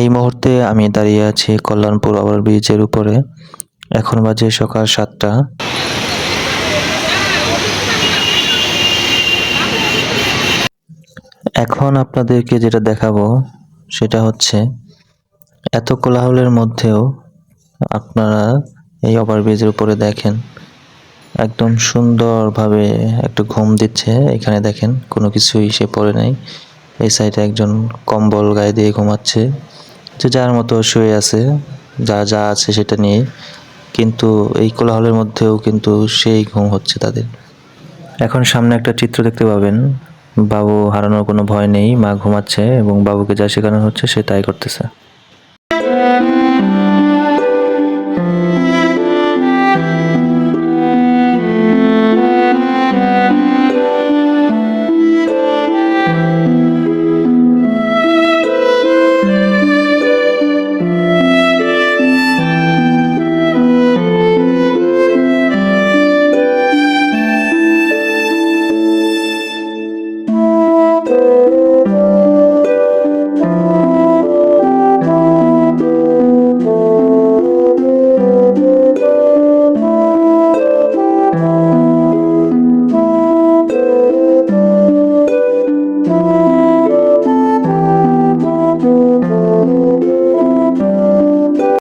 এই মুহূর্তে আমি দাঁড়িয়ে আছি কল্যাণপুর ওভার ব্রিজের উপরে। এখন বাজে সকাল সাতটা। এখন আপনাদেরকে যেটা দেখাবো, সেটা হচ্ছে, এত কোলাহলের মধ্যেও আপনারা এই ওভারব্রিজের উপরে দেখেন, একদম সুন্দরভাবে একটু ঘুম দিচ্ছে। এখানে দেখেন, কোনো কিছুই সে পড়ে নাই। এই সাইডে একজন কম্বল গায়ে দিয়ে ঘুমাচ্ছে, যে যার মতো শুয়ে আছে, যা যা আছে সেটা নিয়ে, কিন্তু এই কোলাহলের মধ্যেও কিন্তু সেই ঘুম হচ্ছে তাদের। এখন সামনে একটা চিত্র দেখতে পাবেন। বাবু হারানোর কোনো ভয় নেই, মা ঘুমাচ্ছে এবং বাবুকে যা শেখানো হচ্ছে সে তাই করতেছে।